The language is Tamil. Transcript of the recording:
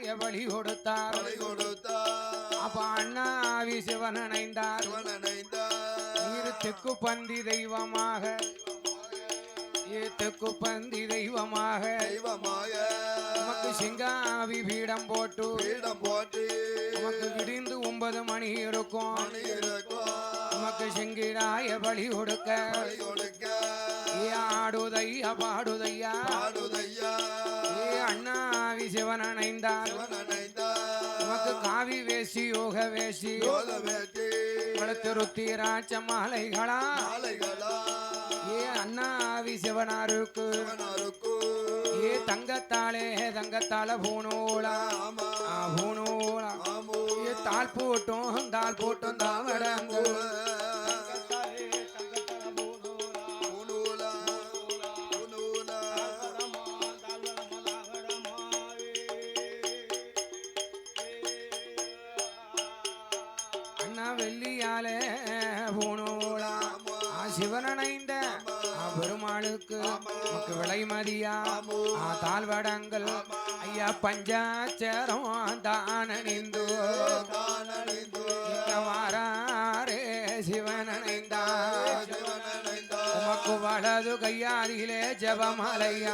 சிங்கராய பலி கொடுத்தார். அப்ப அண்ணாவி சிவன் அணைந்தார். சிவன் அணைந்தார். தெக்கு பந்தி தெய்வமாக. ஏ தெக்கு பந்தி தெய்வமாக. தெய்வமாக. உமக்கு சிங்காவி பீடம் போட்டு பீடம் போட்டு உமக்கு விடிந்து ஒன்பது மணி இருக்கும். உமக்கு சிங்கிராய பலி கொடுக்க. ஆடுதையா பாடுதையா? பாடுதையா சிவன் அணைந்தார் உமக்கு காவி வேசி யோக வேசி. யோக வேட்டி கழுத்து ருத்திராட்ச மாலைகளா? ஏ அண்ணாவி சிவனாருக்கு. சிவனாருக்கு. ஏ தங்கத்தாலே தங்கத்தால பூனோலா பூனோலா ஏ தாள் போட்டும் தாள் போட்டும் தாவடங்கு அண்ணா வெள்ளியாலே பூனோலா ஆ சிவனணைந்த பெருமாளுக்கு உமக்கு விலை மதியா. ஆ தாழ்வடங்கள் ஐயா பஞ்சாச்சரம் தானணிந்து தானணிந்து. இங்க வாராரே உமக்கு வலது கையாதியிலே ஜபமலையா.